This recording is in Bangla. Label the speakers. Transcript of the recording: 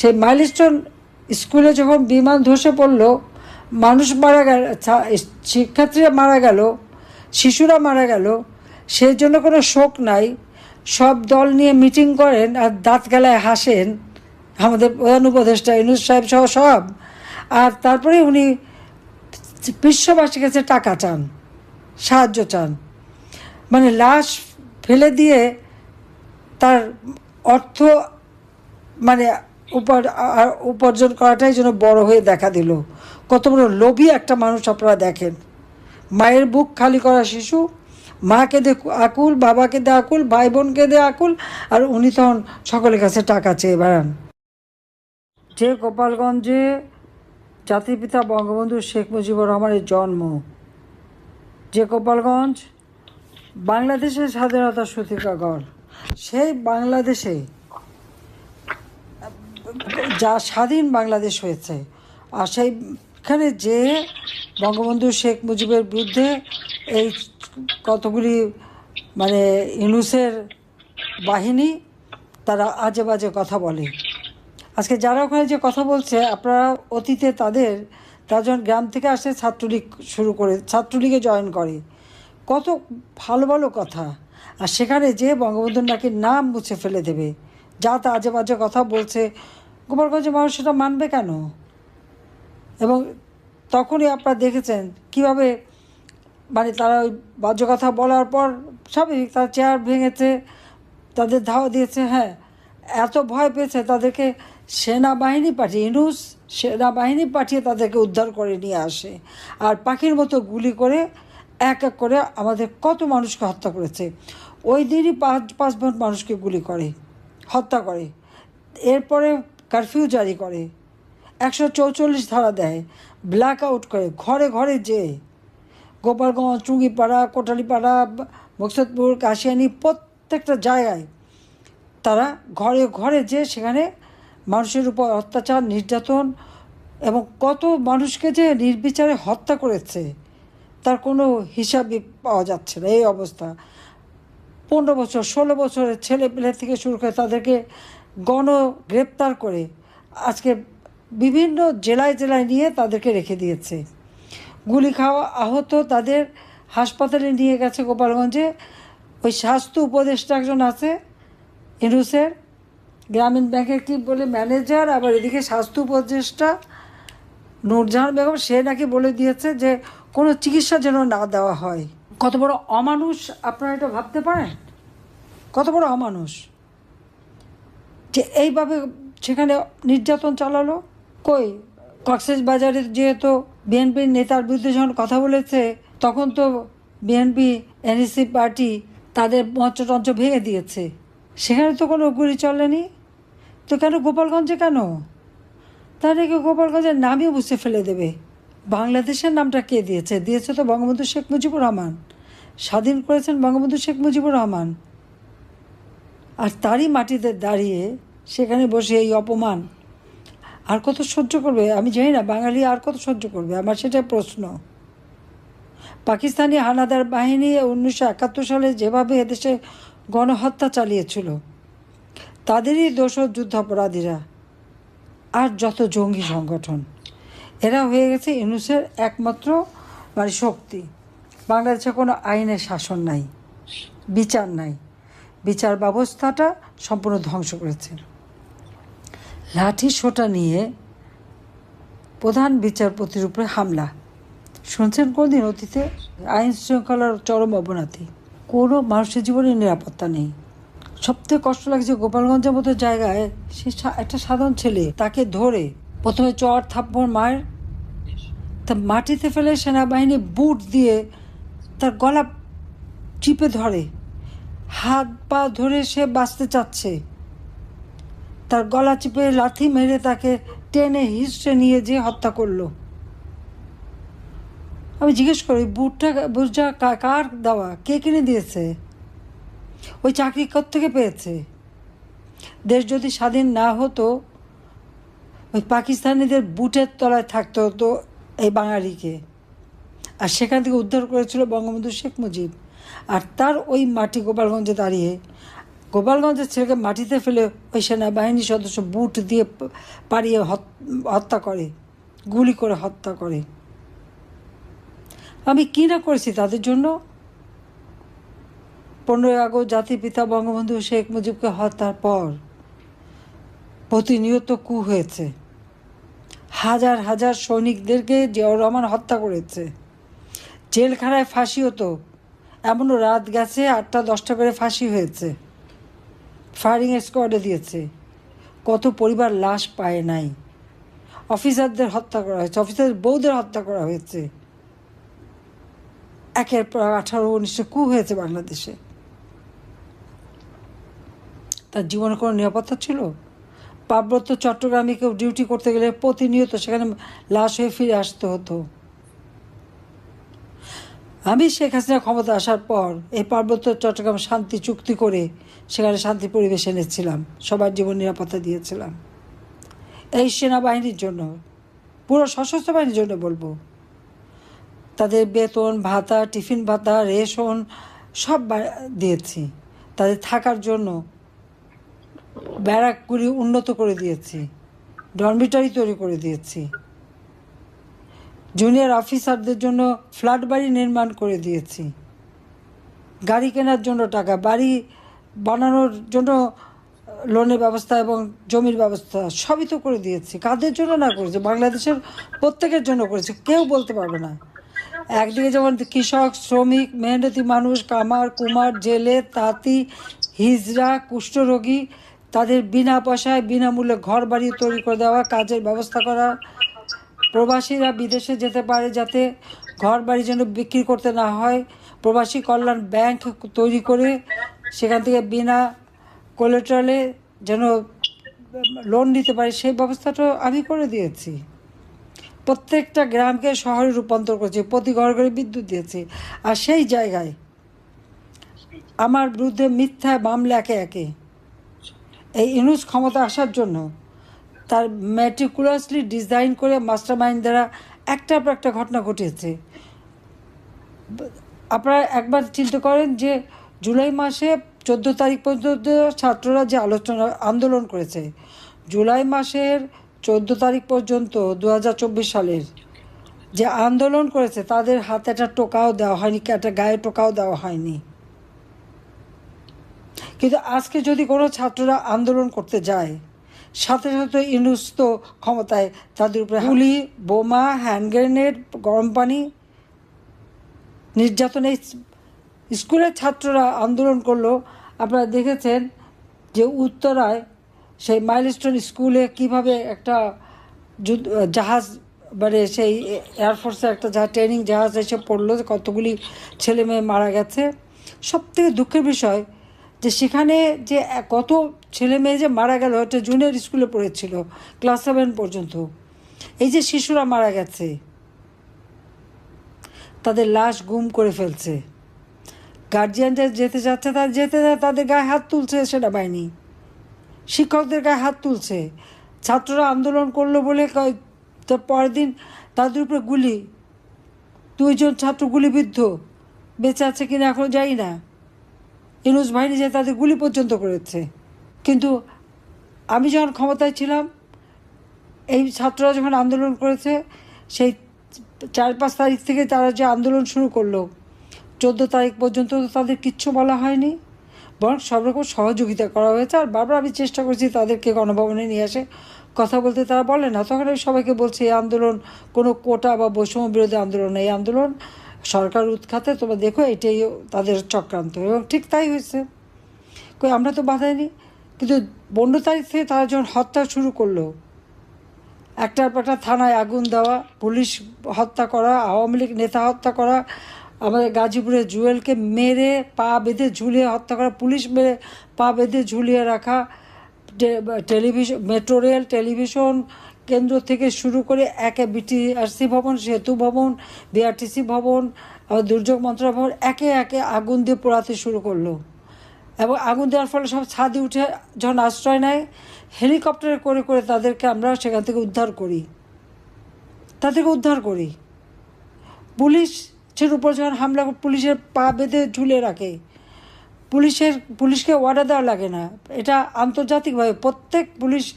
Speaker 1: সেই মাইলস্টোন স্কুলে যখন বিমান ধসে পড়ল, মানুষ মারা গেল শিক্ষার্থীরা মারা গেল, শিশুরা মারা গেল, সেই জন্য কোনো শোক নাই। সব দল নিয়ে মিটিং করেন আর দাঁত গেলায় হাসেন আমাদের প্রধান উপদেষ্টা ইনুস সাহেব সহ সব। আর তারপরে উনি বিশ্ববাসীর কাছে টাকা চান, সাহায্য চান। মানে লাশ ফেলে দিয়ে তার অর্থ মানে উপার্জন করাটাই যেন বড় হয়ে দেখা দিল। কত বড় লোভী একটা মানুষ আপনারা দেখেন। মায়ের বুক খালি করা শিশু, মাকে দে আকুল, বাবাকে দে আকুল ভাই বোনকে দে আকুল, আর উনি তখন সকলের কাছে টাকা চেয়ে বেড়ান। যে গোপালগঞ্জে জাতির পিতা বঙ্গবন্ধু শেখ মুজিবুর রহমানের জন্ম, যে গোপালগঞ্জ বাংলাদেশের স্বাধীনতার সূতিকাগর, সেই বাংলাদেশে যা স্বাধীন বাংলাদেশ হয়েছে। আর সেইখানে যে বঙ্গবন্ধু শেখ মুজিবের বিরুদ্ধে এই কতগুলি মানে ইনুসের বাহিনী, তারা আজে বাজে কথা বলে। আজকে যারা ওখানে যে কথা বলছে, আপনারা অতীতে তাদের, তারা যখন গ্রাম থেকে আসে, ছাত্রলীগ শুরু করে, ছাত্রলীগে জয়েন করে। কত ভালো ভালো কথা। আর সেখানে যে বঙ্গবন্ধুর নাকি নাম মুছে ফেলে দেবে। যা তা আজে বাজে কথা বলছে গোপালগঞ্জের মানুষ সেটা মানবে কেন? এবং তখনই আপনারা দেখেছেন কীভাবে মানে তারা ওই বাজে কথা বলার পর স্বাভাবিক তার চেয়ার ভেঙেছে, তাদের ধাওয়া দিয়েছে হ্যাঁ। এত ভয় পেয়েছে তাদেরকে সেনাবাহিনী পাঠিয়ে, ইনুস সেনাবাহিনী পাঠিয়ে তাদেরকে উদ্ধার করে নিয়ে আসে। আর পাখির মতো গুলি করে এক এক করে আমাদের কত মানুষকে হত্যা করেছে। ওই দিনই পাঁচ পাঁচ জন মানুষকে গুলি করে, হত্যা করে। এরপরে কারফিউ জারি করে। একশো চৌচল্লিশ ধারা দেয় ব্ল্যাক আউট করে, ঘরে ঘরে যে। গোপালগঞ্জ চুঙ্গিপাড়া কোটালিপাড়া মকসদপুর, কাশিয়ানি প্রত্যেকটা জায়গায় তারা ঘরে ঘরে যে সেখানে মানুষের উপর অত্যাচার, নির্যাতন এবং কত মানুষকে যে নির্বিচারে হত্যা করেছে, তার কোনো হিসাবই পাওয়া যাচ্ছে না। এই অবস্থা। পনেরো বছর, ষোলো বছরের ছেলে পেলে থেকে শুরু করে তাদেরকে গণ গ্রেপ্তার করে আজকে বিভিন্ন জেলায় জেলায় নিয়ে তাদেরকে রেখে দিয়েছে। গুলি খাওয়া আহত তাদের হাসপাতালে নিয়ে গেছে গোপালগঞ্জে। ওই স্বাস্থ্য উপদেষ্টা একজন আছে ইনুসের গ্রামীণ ব্যাংকের কি বলে ম্যানেজার, আবার এদিকে স্বাস্থ্য উপদেষ্টা নূরজাহান বেগম, সে নাকি বলে দিয়েছে যে কোনো চিকিৎসা যেন না দেওয়া হয়। কত বড় অমানুষ, আপনারা এটা ভাবতে পারেন? কত বড় অমানুষ? যে এইভাবে সেখানে নির্যাতন চালালো? কই? কক্সেস বাজারে যেহেতু বিএনপির নেতার বিরুদ্ধে যখন কথা বলেছে, তখন তো বিএনপি এনএসসি পার্টি তাদের মঞ্চ টঞ্চ ভেঙে দিয়েছে। সেখানে তো কোনো গুলি চলেনি? তো কেন গোপালগঞ্জে কেন? তার নাকি গোপালগঞ্জের নামই বুঝে ফেলে দেবে? বাংলাদেশের নামটা কে দিয়েছে? দিয়েছে তো বঙ্গবন্ধু শেখ মুজিবুর রহমান। স্বাধীন করেছেন বঙ্গবন্ধু শেখ মুজিবুর রহমান। আর তারই মাটিতে দাঁড়িয়ে সেখানে বসে এই অপমান। আর কত সহ্য করবে? আমি জানি না, বাঙালি আর কত সহ্য করবে? আমার সেটা প্রশ্ন। পাকিস্তানি হানাদার বাহিনী উনিশশো একাত্তর সালে যেভাবে এদেশে গণহত্যা চালিয়েছিল, তাদেরই দোষর যুদ্ধাপরাধীরা। আর যত জঙ্গি সংগঠন, এরা হয়ে গেছে ইউনুসের একমাত্র মানে শক্তি। বাংলাদেশে কোনো আইনের শাসন নাই, বিচার নাই। বিচার ব্যবস্থাটা সম্পূর্ণ ধ্বংস করেছে। লাঠি সোটা নিয়ে প্রধান বিচারপতির উপরে হামলা। শুনছেন কোনদিন অতীতে? আইন শৃঙ্খলার চরম অবনতি। কোনো মানুষের জীবনে নিরাপত্তা নেই। সবথেকে কষ্ট লাগছে গোপালগঞ্জের মতো জায়গায় সে, একটা সাধারণ ছেলে, তাকে ধরে প্রথমে চর থাপ্পড় মার, তা মাটিতে ফেলে সেনাবাহিনী বুট দিয়ে তার গলা চিপে ধরে। হাত পা ধরে সে বাঁচতে চাচ্ছে। তার গলা চিপে লাথি মেরে তাকে টেনে হিসড়ে নিয়ে যেয়ে হত্যা করল। আমি জিজ্ঞেস করি, বুটটা বুটটা কার দেওয়া? কে কিনে দিয়েছে? ওই চাকরি থেকে পেয়েছে? দেশ যদি স্বাধীন না হতো, ওই পাকিস্তানিদের বুটের তলায় থাকতে হতো এই বাঙালিকে। আর সেখান থেকে উদ্ধার করেছিল বঙ্গবন্ধু শেখ মুজিব। আর তার ওই মাটি গোপালগঞ্জে দাঁড়িয়ে, গোপালগঞ্জের ছেলেকে মাটিতে ফেলে ওই সেনাবাহিনী সদস্য বুট দিয়ে পাড়িয়ে হত্যা করে, গুলি করে হত্যা করে। আমি কী না করেছি তাদের জন্য? পনেরোই আগস্ট জাতির পিতা বঙ্গবন্ধু শেখ মুজিবকে হত্যার পর প্রতিনিয়ত কু হয়েছে। হাজার হাজার সৈনিকদেরকে জিয়াউর রহমান হত্যা করেছে। জেলখানায় ফাঁসি হতো। এমনও রাত গেছে, আটটা, দশটা করে ফাঁসি হয়েছে। ফায়ারিং স্কোয়াডে দিয়েছে। কত পরিবার লাশ পায় নাই। অফিসারদের হত্যা করা হয়েছে অফিসারদের বউদের হত্যা করা হয়েছে। একের পর আঠারো উনিশশো কু হয়েছে বাংলাদেশে। তার জীবনে কোনো নিরাপত্তা ছিল? পার্বত্য চট্টগ্রামে কেউ ডিউটি করতে গেলে প্রতিনিয়ত সেখানে লাশ হয়ে ফিরে আসতে হতো। আমি শেখ হাসিনা ক্ষমতা আসার পর এই পার্বত্য চট্টগ্রাম শান্তি চুক্তি করে সেখানে শান্তি পরিবেশ এনেছিলাম, সবার জীবন নিরাপত্তা দিয়েছিলাম। এই সেনাবাহিনীর জন্য, পুরো সশস্ত্র বাহিনীর জন্য বলব। তাদের বেতন, ভাতা, টিফিন ভাতা, রেশন সব দিয়েছি। তাদের থাকার জন্য ব্যারাকগুলি উন্নত করে দিয়েছি, ডরমিটারি তৈরি করে দিয়েছি। জুনিয়র অফিসারদের জন্য ফ্ল্যাট বাড়ি নির্মাণ করে দিয়েছি। গাড়ি কেনার জন্য টাকা, বাড়ি বানানোর জন্য লোনের ব্যবস্থা এবং জমির ব্যবস্থা সবই তো করে দিয়েছি। কাদের জন্য না করেছে? বাংলাদেশের প্রত্যেকের জন্য করেছে। কেউ বলতে পারবে না। একদিকে যেমন কৃষক, শ্রমিক, মেহনতি মানুষ, কামার, কুমার, জেলে, তাঁতি, হিজড়া, কুষ্ঠরোগী, তাদের বিনা পয়সায় বিনামূল্যে ঘর বাড়ি তৈরি করে দেওয়া, কাজের ব্যবস্থা করা প্রবাসীরা বিদেশে যেতে পারে যাতে ঘর বাড়ি যেন বিক্রি করতে না হয়। প্রবাসী কল্যাণ ব্যাংক তৈরি করে সেখান থেকে বিনা কোলেট্রালে যেন লোন নিতে পারে, সেই ব্যবস্থাটা আমি করে দিয়েছি। প্রত্যেকটা গ্রামকে শহরে রূপান্তর করেছি, প্রতি ঘরে ঘরে বিদ্যুৎ দিয়েছি। আর সেই জায়গায় আমার বিরুদ্ধে মিথ্যা মামলা একে একে। এই ইনুস ক্ষমতা আসার জন্য তার ম্যাটিকুলাসলি ডিজাইন করে মাস্টার মাইন্ড দ্বারা একটার পর একটা ঘটনা ঘটেছে। আপনারা একবার চিন্তা করেন যে জুলাই মাসে চোদ্দ তারিখ পর্যন্ত ছাত্ররা যে আলোচনা, আন্দোলন করেছে। জুলাই মাসের চোদ্দ তারিখ পর্যন্ত দু হাজার চব্বিশ সালের যে আন্দোলন করেছে, তাদের হাতে একটা টোকাও দেওয়া হয়নি, একটা গায়ে টোকাও দেওয়া হয়নি। কিন্তু আজকে যদি কোনো ছাত্ররা আন্দোলন করতে যায় সাথে সাথে ইনুস তো ক্ষমতায় তাদের উপরে গুলি, বোমা, হ্যান্ড গ্রেনেড, গরম পানি, নির্যাতনে স্কুলের ছাত্ররা আন্দোলন করল। আপনারা দেখেছেন যে উত্তরায় সেই মাইলস্টোন স্কুলে কীভাবে একটা জাহাজ মানে সেই এয়ারফোর্সের একটা জাহাজ ট্রেনিং জাহাজ এসে পড়ল কতগুলি ছেলে মেয়ে মারা গেছে। সব থেকে দুঃখের বিষয় যে সেখানে যে কত ছেলে মেয়ে যে মারা গেল একটা জুনিয়র স্কুলে পড়েছিল ক্লাস সেভেন পর্যন্ত। এই যে শিশুরা মারা গেছে, তাদের লাশ গুম করে ফেলছে। গার্জিয়ানরা যেতে যাচ্ছে, তারা যেতে তাদের গায়ে হাত তুলছে সেনাবাহিনী। শিক্ষকদের গায়ে হাত তুলছে। ছাত্ররা আন্দোলন করল বলে পরের দিন তাদের উপরে গুলি। দুইজন ছাত্র গুলিবিদ্ধ। বেঁচে আছে কিনা এখনও জানি না। ইনুস বাহিনী যে তাদের গুলি পর্যন্ত করেছে। কিন্তু আমি যখন ক্ষমতায় ছিলাম, এই ছাত্ররা যখন আন্দোলন করেছে, সেই চার পাঁচ তারিখ থেকে তারা যে আন্দোলন শুরু করল, চোদ্দ তারিখ পর্যন্ত তো তাদের কিচ্ছু বলা হয়নি। বরং সব রকম সহযোগিতা করা হয়েছে। আর বারবার আমি চেষ্টা করছি তাদেরকে গণভবনে নিয়ে আসে কথা বলতে, তারা বলে না। তখন আমি সবাইকে বলছি, এই আন্দোলন কোনো কোটা বা বৈষম্য বিরোধী আন্দোলন এই আন্দোলন সরকার উৎখাতে, তোমরা দেখো এটাই তাদের চক্রান্ত এবং ঠিক তাই হয়েছে। কই, আমরা তো বাধাইনি কিন্তু পনেরো তারিখ থেকে তারা যখন হত্যা শুরু করল, একটার পর একটা থানায় আগুন দেওয়া, পুলিশ হত্যা করা, আওয়ামী লীগ নেতা হত্যা করা, আমাদের গাজীপুরে জুয়েলকে মেরে, পা বেঁধে ঝুলিয়ে হত্যা করা, পুলিশ মেরে পা বেঁধে ঝুলিয়ে রাখা টেলিভিশন মেট্রো রেল, টেলিভিশন কেন্দ্র থেকে শুরু করে একে বিটিআরসি ভবন, সেতু ভবন, বিআরটিসি ভবন দুর্যোগ মন্ত্রণালয় ভবন, একে একে আগুন দিয়ে পোড়াতে শুরু করল। এবং আগুন দেওয়ার ফলে সব ছাদে উঠে যখন আশ্রয় নেয়, হেলিকপ্টারে করে করে তাদেরকে আমরা সেখান থেকে উদ্ধার করি। তাদেরকে উদ্ধার করি। পুলিশের উপর যখন হামলা পুলিশের পা বেঁধে ঝুলে রাখে, পুলিশের, পুলিশকে অর্ডার দেওয়া লাগে না। এটা আন্তর্জাতিকভাবে প্রত্যেক পুলিশ